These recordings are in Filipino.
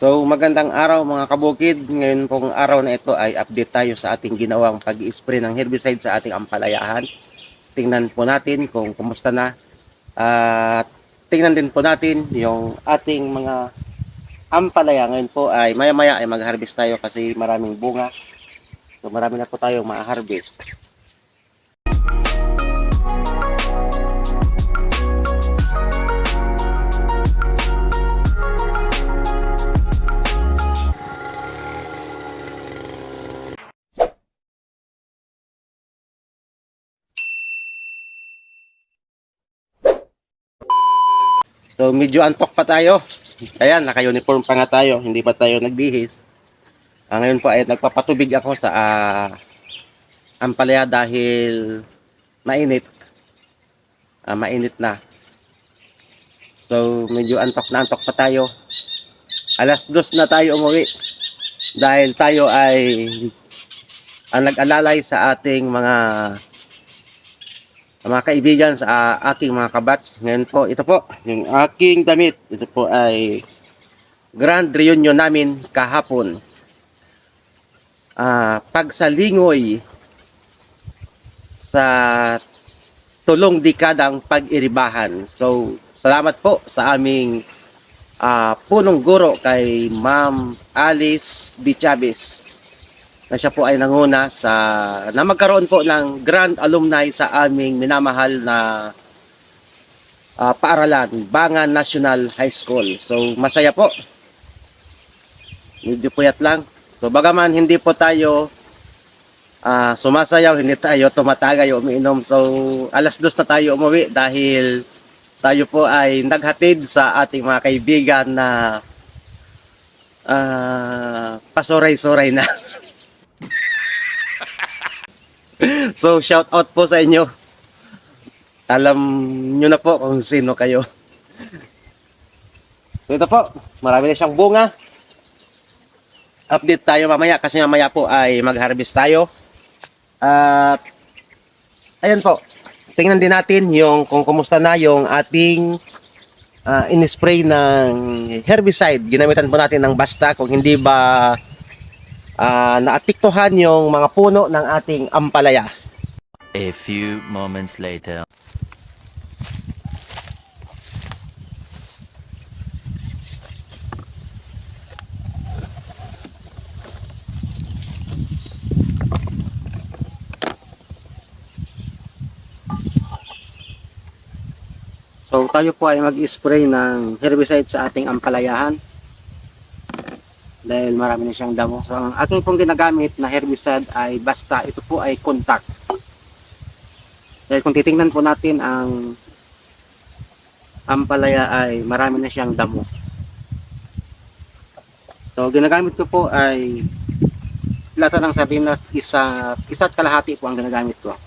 So magandang araw mga kabukid. Ngayon pong araw na ito ay update tayo sa ating ginawang pag-spray ng herbicide sa ating ampalayahan. Tingnan po natin kung kumusta na. At tingnan din po natin yung ating mga ampalaya. Ngayon po ay maya-maya ay mag-harvest tayo kasi maraming bunga. So marami na po tayong ma-harvest. So medyo antok pa tayo. Ayan, naka-uniform pa nga tayo. Hindi pa tayo nagbihis. Ah, ngayon po ay nagpapatubig ako sa ah, ampalaya dahil mainit. Ah, mainit na. So medyo antok na antok pa tayo. Alas dos na tayo umuwi. Dahil tayo ay ang nag-alalay sa ating mga mga kaibigan sa ah, aking mga kabats. Ngayon po, ito po, yung aking damit. Ito po ay grand reunion namin kahapon. Ah, pagsalingoy sa tulong dekadang pag-iribahan. So, salamat po sa aming ah, punong guro kay Ma'am Alice Bichabis na siya po ay nanguna sa na magkaroon po ng grand alumni sa aming minamahal na ah, paaralan, Bangan National High School. So masaya po. Medyo puyat lang. So bagaman hindi po tayo ah, sumasayaw, hindi tayo tumatagay umiinom. So alas dos na tayo umuwi dahil tayo po ay naghatid sa ating mga kaibigan na ah, pasuray-suray na. So, shout out po sa inyo. Alam nyo na po kung sino kayo. So, po, marami na siyang bunga. Update tayo mamaya kasi mamaya po ay mag-harvest tayo. At, ayan po, tingnan din natin yung kung kumusta na yung ating ah, in-spray ng herbicide. Ginamitan po natin ng basta kung hindi ba naapektuhan yung mga puno ng ating ampalaya. A few moments later. So tayo po ay mag-spray ng herbicide sa ating ampalayahan. Dahil marami na siyang damo. So ang aking pong ginagamit na herbicide ay basta ito po ay contact. Dahil kung titingnan po natin ang ampalaya ay marami na siyang damo. So ginagamit ko po ay lata ng sardinas isa isa't kalahati po ang ginagamit ko.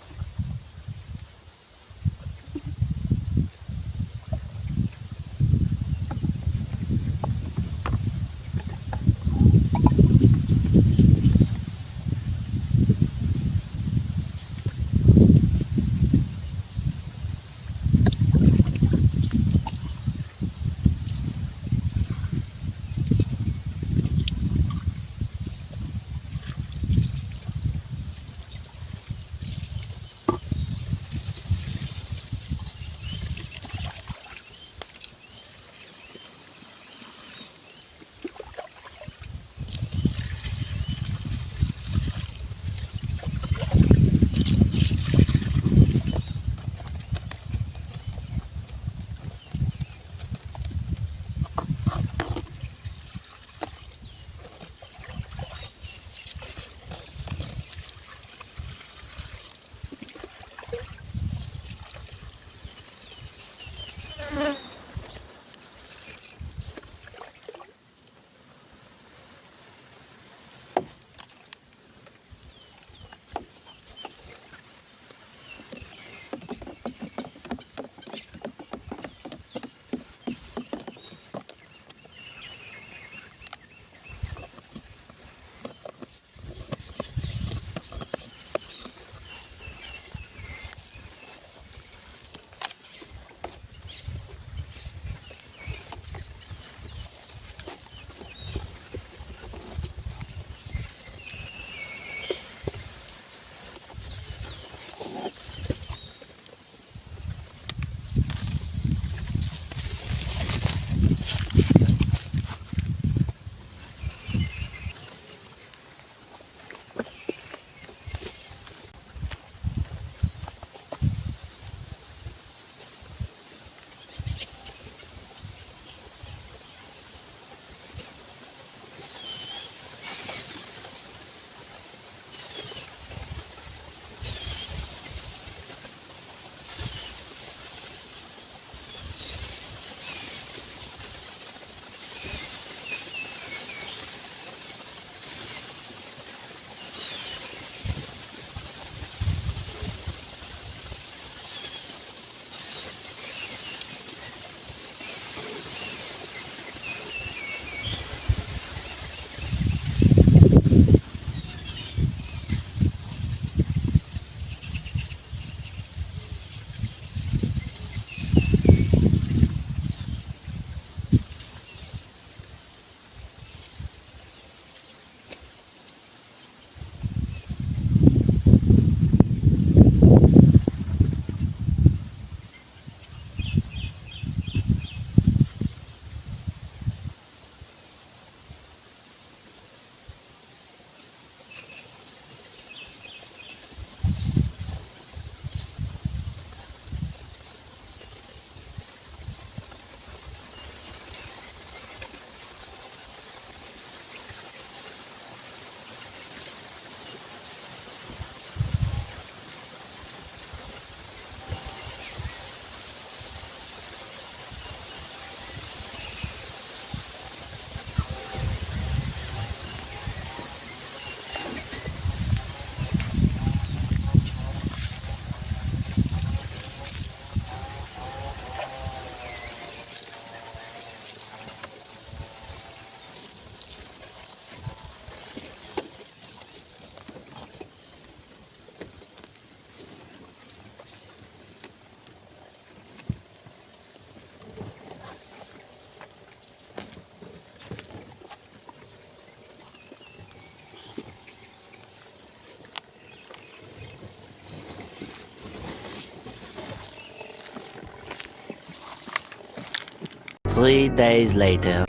Three days later.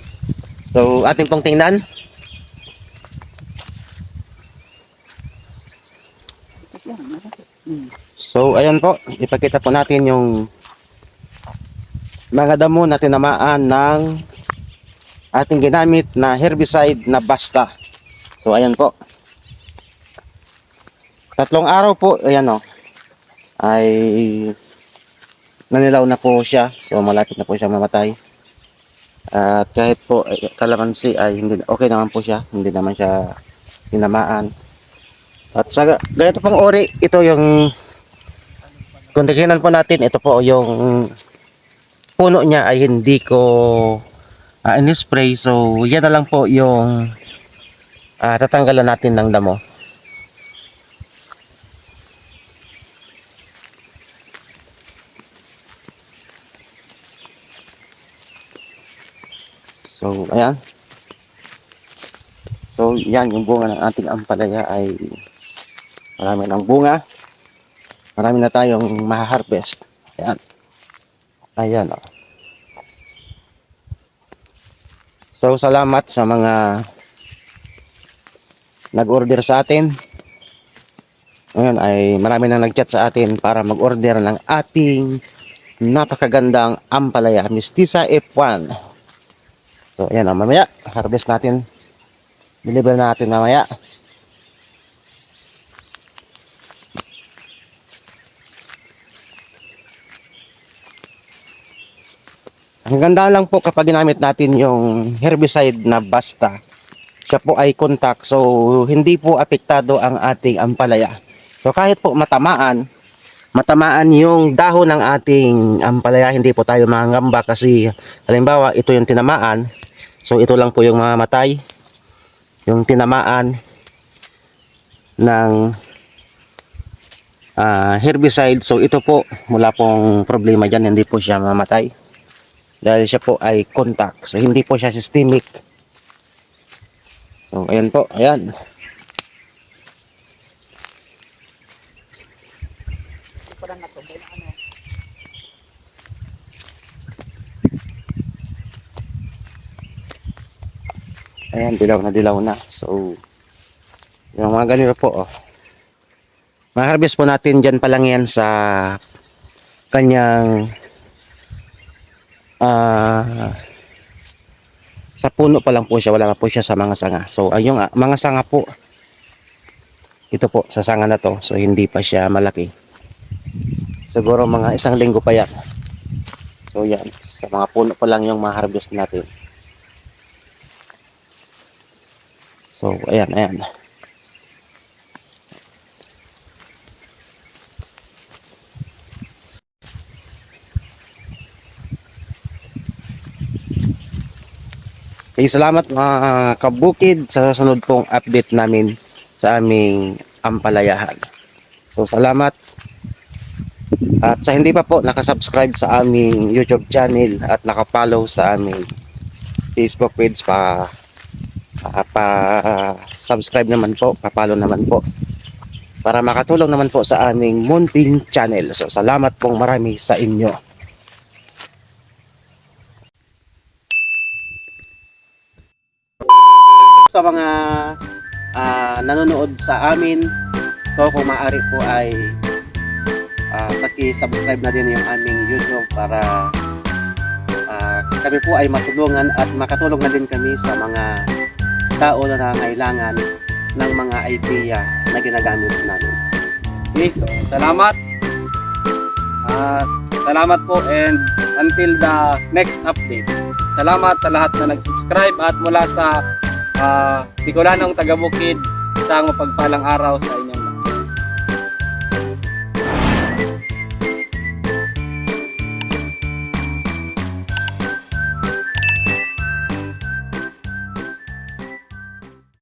So, ating pong tingnan. So, ayan po. Ipakita po natin yung mga damo na tinamaan ng ating ginamit na herbicide na basta. So, ayan po. Tatlong araw po, ayan o, ay nanilaw na po siya. So, malapit na po siya mamatay. At kahit po eh, kalamansi ay hindi okay naman po siya, hindi naman siya tinamaan. At sa ganito pong ori, ito yung kung po natin, ito po yung puno niya ay hindi ko uh, in-spray. So, yan na lang po yung ah, tatanggalan natin ng damo. So, ayan. So, yan yung bunga ng ating ampalaya ay marami ng bunga. Marami na tayong maha-harvest. Ayan. Ayan. Oh. So, salamat sa mga nag-order sa atin. Ngayon ay marami nang nag-chat sa atin para mag-order ng ating napakagandang ampalaya, Mistisa F1. So, ayan o, mamaya, harvest natin. Deliver natin mamaya. Ang ganda lang po kapag ginamit natin yung herbicide na basta. Siya po ay contact, so hindi po apektado ang ating ampalaya. So kahit po matamaan, matamaan yung dahon ng ating ampalaya, hindi po tayo mangamba kasi halimbawa ito yung tinamaan, So ito lang po yung mamamatay. Yung tinamaan ng ah, herbicide. So ito po, mula pong problema dyan, hindi po siya mamatay. Dahil siya po ay contact. So hindi po siya systemic. So ayan po, ayan. Ayan, dilaw na dilaw na. So, yung mga ganito po, oh. Ma-harvest po natin dyan pa lang yan sa kanyang ah sa puno pa lang po siya, wala na po siya sa mga sanga. So, ay yung ah, mga sanga po, ito po, sa sanga na to. So, hindi pa siya malaki. Siguro mga isang linggo pa yan. So, yan. Sa mga puno pa lang yung ma-harvest natin. So, ayan, ayan. Okay, salamat mga kabukid sa sunod pong update namin sa aming ampalayahan. So, salamat. At sa hindi pa po nakasubscribe sa aming YouTube channel at nakapollow sa aming Facebook page pa Ah, pa subscribe naman po, pa-follow naman po para makatulong naman po sa aming munting channel. So salamat pong marami sa inyo. Sa mga ah, nanonood sa amin, so kung maaari po ay ah, paki-subscribe na din yung aming YouTube para ah, kami po ay matulungan at makatulong na din kami sa mga tao na nangailangan ng mga idea na ginagamit namin. Okay, so, salamat. At salamat po and until the next update. Salamat sa lahat na nag-subscribe at mula sa uh, Bicolanong Tagabukid, isang mapagpalang araw sa inyo.